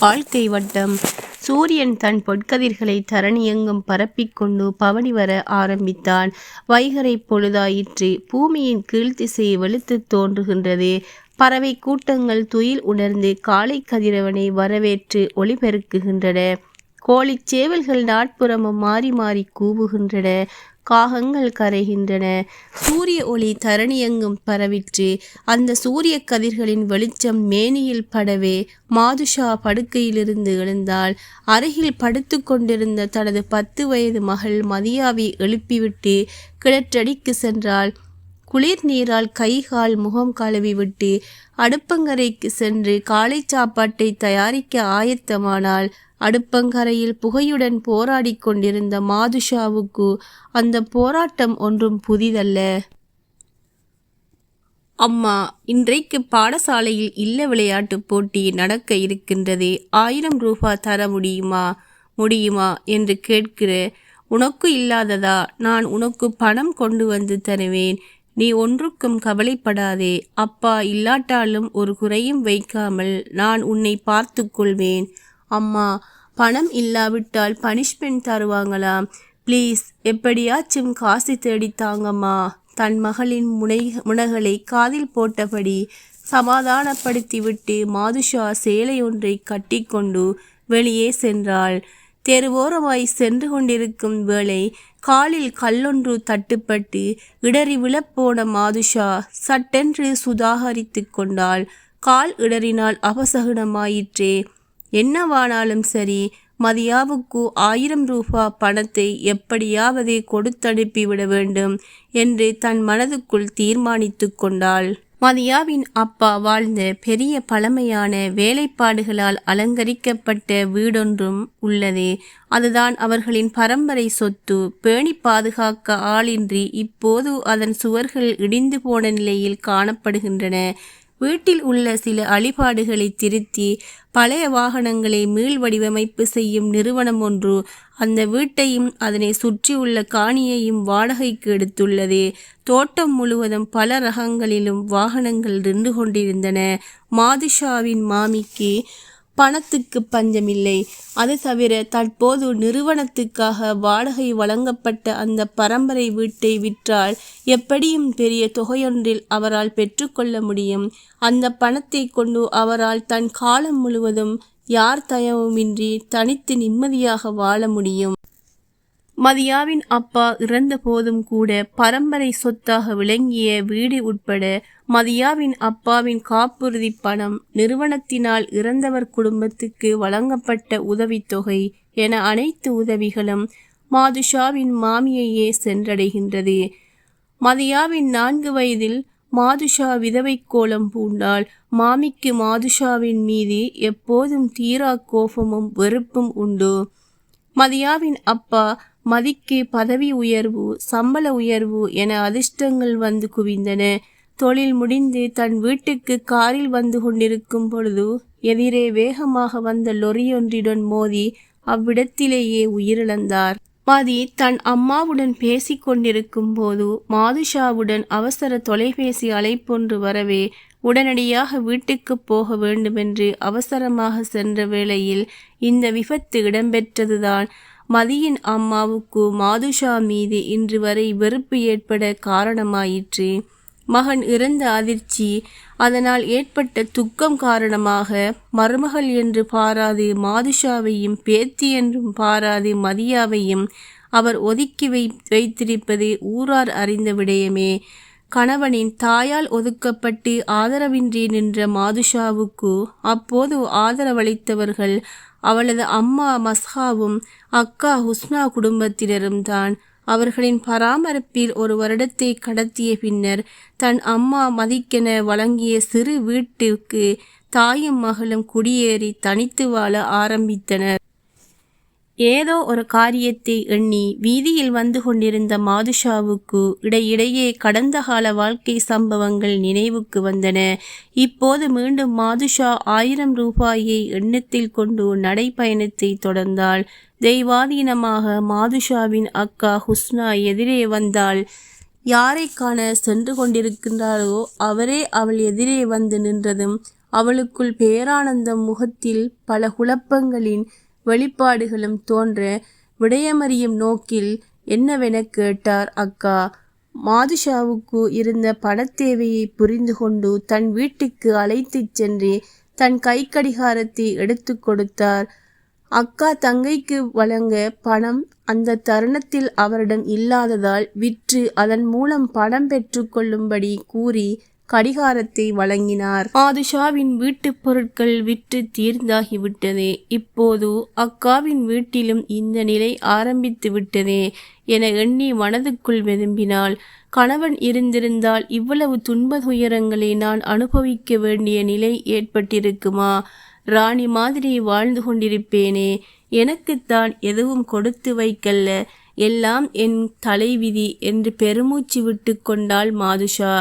வாழ்க்கை வட்டம். சூரியன் தன் பொற்கதிர்களை தரணியெங்கும் பரப்பிக்கொண்டு பவனி வர ஆரம்பித்தான். வைகரை பொழுதாயிற்று. பூமியின் கீழ்த்திசை வெளுத்து தோன்றுகின்றது. பறவை கூட்டங்கள் துயில் உணர்ந்து காலை கதிரவனை வரவேற்று ஒளிபெருக்குகின்றன. கோழிச் சேவல்கள் நாட்புறமும் மாறி மாறி கூவுகின்றன. காகங்கள் கரைகின்றன. சூரிய ஒளி தரணியெங்கும் பரவிற்று. அந்த சூரிய கதிர்களின் வெளிச்சம் மேனியில் படவே மாதுஷா படுக்கையிலிருந்து எழுந்தாள். அருகில் படுத்து கொண்டிருந்த தனது பத்து வயது மகள் மதியாவை எழுப்பிவிட்டு கிணற்றடிக்கு சென்றாள். குளிர் நீரால் கை கால் முகம் கழுவி விட்டு அடுப்பங்கரைக்கு சென்று காலை சாப்பாட்டை தயாரிக்க ஆயத்தமானால் அடுப்பங்கரையில் புகையுடன் போராடி கொண்டிருந்த மாதுஷாவுக்கு அந்த போராட்டம் ஒன்றும் புதிதல்ல. அம்மா இன்றைக்கு பாடசாலையில் இல்ல விளையாட்டுப் போட்டி நடக்க இருக்கின்றது ஆயிரம் ரூபா தர முடியுமா? முடியுமா? என்று கேட்கிற உனக்கு இல்லாததா? நான் உனக்கு பணம் கொண்டு வந்து தருவேன். நீ ஒன்றுக்கும் கவலைப்படாதே. அப்பா இல்லாட்டாலும் ஒரு குறையும் வைக்காமல் நான் உன்னை பார்த்து கொள்வேன். அம்மா பணம் இல்லாவிட்டால் பனிஷ்மெண்ட் தருவாங்களாம் ப்ளீஸ் எப்படியாச்சும் காசு தேடித்தாங்கம்மா தன் மகளின் முனை முனகளை காதில் போட்டபடி சமாதானப்படுத்திவிட்டு மாதுஷா சேலை ஒன்றை கட்டிக்கொண்டு வெளியே சென்றாள். தெருவோரமாய் சென்று கொண்டிருக்கும் வேளை காலில் கல்லொன்று தட்டுப்பட்டு இடறி விழப்போன மாதுஷா சட்டென்று சுதாகரித்து கொண்டாள். கால் இடறினால் அபசகுனமாயிற்றே. என்னவானாலும் சரி மதியாவுக்கு ஆயிரம் ரூபா பணத்தை எப்படியாவது கொடுத்தனுப்பிவிட வேண்டும் என்று தன் மனதுக்குள் தீர்மானித்து கொண்டாள். மதியாவின் அப்பா வாழ்ந்த பெரிய பழமையான வேலைப்பாடுகளால் அலங்கரிக்கப்பட்ட வீடொன்றும் உள்ளது. அதுதான் அவர்களின் பரம்பரை சொத்து. பேணி பாதுகாக்க ஆளின்றி இப்போது அதன் சுவர்கள் இடிந்து போன நிலையில் காணப்படுகின்றன. வீட்டில் உள்ள சில அழிபாடுகளை திருத்தி பழைய வாகனங்களை மீள் வடிவமைப்பு செய்யும் நிறுவனம் ஒன்று அந்த வீட்டையும் அதனை சுற்றியுள்ள காணியையும் வாடகைக்கு எடுத்துள்ளது. தோட்டம் முழுவதும் பல ரகங்களிலும் வாகனங்கள் நின்று கொண்டிருந்தன. மாதுஷாவின் மாமிக்கு பணத்துக்கு பஞ்சமில்லை. அது தவிர தற்போது நிறுவனத்துக்காக வாடகை வழங்கப்பட்ட அந்த பரம்பரை வீட்டை விற்றால் எப்படியும் பெரிய தொகையொன்றில் அவரால் பெற்றுக்கொள்ள முடியும். அந்த பணத்தை கொண்டு அவரால் தன் காலம் முழுவதும் யார் தயவுமின்றி தனித்து நிம்மதியாக வாழ முடியும். மதியாவின் அப்பா இறந்த போதும் கூட பரம்பரை சொத்தாக விளங்கிய வீடு உட்பட மதியாவின் அப்பாவின் காப்புறுதி பணம் நிறுவனத்தினால் இறந்தவர் குடும்பத்துக்கு வழங்கப்பட்ட உதவித்தொகை என அனைத்து உதவிகளும் மாதுஷாவின் மாமியையே சென்றடைகின்றது. மதியாவின் நான்கு வயதில் மாதுஷா விதவை கோலம் பூண்டால் மாமிக்கு மாதுஷாவின் மீது எப்போதும் தீரா கோபமும் வெறுப்பும் உண்டு. மதியாவின் அப்பா மதிக்கு பதவி உயர்வு சம்பள உயர்வு என அதிர்ஷ்டங்கள் வந்து குவிந்தன. தொழில் முடிந்து தன் வீட்டுக்கு காரில் வந்து கொண்டிருக்கும் பொழுது எதிரே வேகமாக வந்த லொரியொன்றிடன் மோதி அவ்விடத்திலேயே உயிரிழந்தார். மதி தன் அம்மாவுடன் பேசிக் கொண்டிருக்கும் போது மாதுஷாவுடன் அவசர தொலைபேசி அழைப்பொன்று வரவே உடனடியாக வீட்டுக்கு போக வேண்டுமென்று அவசரமாக சென்ற வேளையில் இந்த விபத்து இடம்பெற்றதுதான். மதியின் அம்மாவுக்கு மாதுஷா மீது இன்று வரை வெறுப்பு ஏற்பட காரணமாயிற்று. மகன் இறந்த அதிர்ச்சி. அதனால் ஏற்பட்ட துக்கம் காரணமாக மருமகள் என்று பாராது மாதுஷாவையும் பேத்தி என்றும் பாராது மதியாவையும் அவர் ஒதுக்கி வை வைத்திருப்பது ஊரார் அறிந்த விடயமே. கணவனின் தாயால் ஒதுக்கப்பட்டு ஆதரவின்றி நின்ற மாதுஷாவுக்கு அப்போது ஆதரவளித்தவர்கள் அவளது அம்மா மஸ்ஹாவும் அக்கா ஹுஸ்னா குடும்பத்தினரும் தான். அவர்களின் பராமரிப்பில் ஒரு வருடத்தை கடத்திய பின்னர் தன் அம்மா மதிக்கென வழங்கிய சிறு வீட்டுக்கு தாயும் மகளும் குடியேறி தனித்து வாழ ஆரம்பித்தனர். ஏதோ ஒரு காரியத்தை எண்ணி வீதியில் வந்து கொண்டிருந்த மாதுஷாவுக்கு இடையிடையே கடந்த கால வாழ்க்கை சம்பவங்கள் நினைவுக்கு வந்தன. இப்போது மீண்டும் மாதுஷா ஆயிரம் ரூபாயை எண்ணத்தில் கொண்டு நடைப்பயணத்தை தொடர்ந்தாள். தெய்வாதீனமாக மாதுஷாவின் அக்கா ஹுஸ்னா எதிரே வந்தாள். யாரை காண சென்று கொண்டிருக்கின்றாளோ அவரே அவள் எதிரே வந்து நின்றதும் அவளுக்குள் பேரானந்தம் முகத்தில் பல குழப்பங்களின் வெளிப்பாடுகளும் தோன்ற விடயமறியும் நோக்கில் என்னவென கேட்டார் அக்கா. மாதுஷாவுக்கு இருந்த பணத்தேவையை புரிந்து கொண்டு தன் வீட்டுக்கு அழைத்துச் சென்று தன் கைக்கடிகாரத்தை எடுத்து கொடுத்தார். அக்கா தங்கைக்கு வழங்க பணம் அந்த தருணத்தில் அவரிடம் இல்லாததால் விற்று அதன் மூலம் பணம் பெற்று கொள்ளும்படி கூறி கடிகாரத்தை வழங்கினார். மாதுஷாவின் வீட்டுப் பொருட்கள் விற்று தீர்ந்தாகிவிட்டதே. இப்போது அக்காவின் வீட்டிலும் இந்த நிலை ஆரம்பித்து விட்டதே என எண்ணி மனதுக்குள் விரும்பினாள். கணவன் இருந்திருந்தால் இவ்வளவு துன்ப துயரங்களை நான் அனுபவிக்க வேண்டிய நிலை ஏற்பட்டிருக்குமா? ராணி மாதிரி வாழ்ந்து கொண்டிருப்பேனே எனக்குத்தான் எதுவும் கொடுத்து வைக்கல்ல. எல்லாம் என் தலைவிதி என்று பெருமூச்சு விட்டு கொண்டாள் மாதுஷா.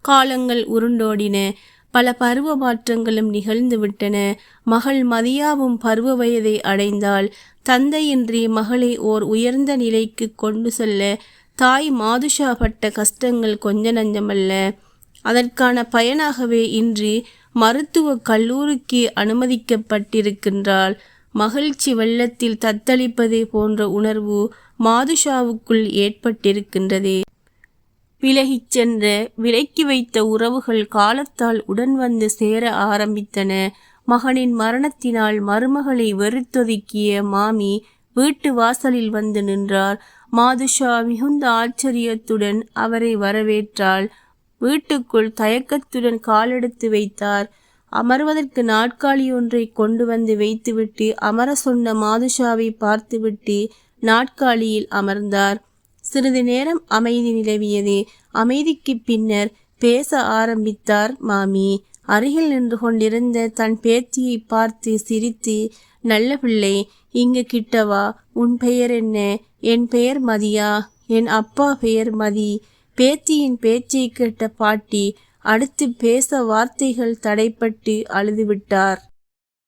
காலங்கள் உருண்டோடின. பல பருவ மாற்றங்களும் நிகழ்ந்து விட்டன. மகள் மதியாவும் பருவ வயதை அடைந்தால் தந்தையின்றி மகளை ஓர் உயர்ந்த நிலைக்கு கொண்டு செல்ல தாய் மாதுஷா பட்ட கஷ்டங்கள் கொஞ்ச நஞ்சமல்ல. அதற்கான பயனாகவே இன்று மருத்துவ கல்லூரிக்கு அனுமதிக்கப்பட்டிருக்கின்றாள். மகிழ்ச்சி வெள்ளத்தில் தத்தளிப்பதே போன்ற உணர்வு மாதுஷாவுக்குள் ஏற்பட்டிருக்கின்றதே. விலகிச் சென்ற விலக்கி வைத்த உறவுகள் காலத்தால் உடன் வந்து சேர ஆரம்பித்தன. மகனின் மரணத்தினால் மருமகளை வெறுத்தொதுக்கிய மாமி வீட்டு வாசலில் வந்து நின்றார் மாதுஷா மிகுந்த ஆச்சரியத்துடன் அவரை வரவேற்றாள். வீட்டுக்குள் தயக்கத்துடன் காலெடுத்து வைத்தார். அமர்வதற்கு நாட்காலி ஒன்றை கொண்டு வந்து வைத்துவிட்டு அமர சொன்ன மாதுஷாவை பார்த்துவிட்டு நாட்காலியில் அமர்ந்தார். சிறிது நேரம் அமைதி நிலவியது. அமைதிக்கு பின்னர் பேச ஆரம்பித்தார் மாமி. அருகில் நின்று கொண்டிருந்த தன் பேத்தியை பார்த்து சிரித்து நல்ல பிள்ளை இங்கு கிட்டவா? உன் பெயர் என்ன? என் பெயர் மதியா? என் அப்பா பெயர் மதி. பேத்தியின் பேச்சை கேட்ட பாட்டி அடுத்து பேச வார்த்தைகள் தடைப்பட்டு அழுதுவிட்டார்.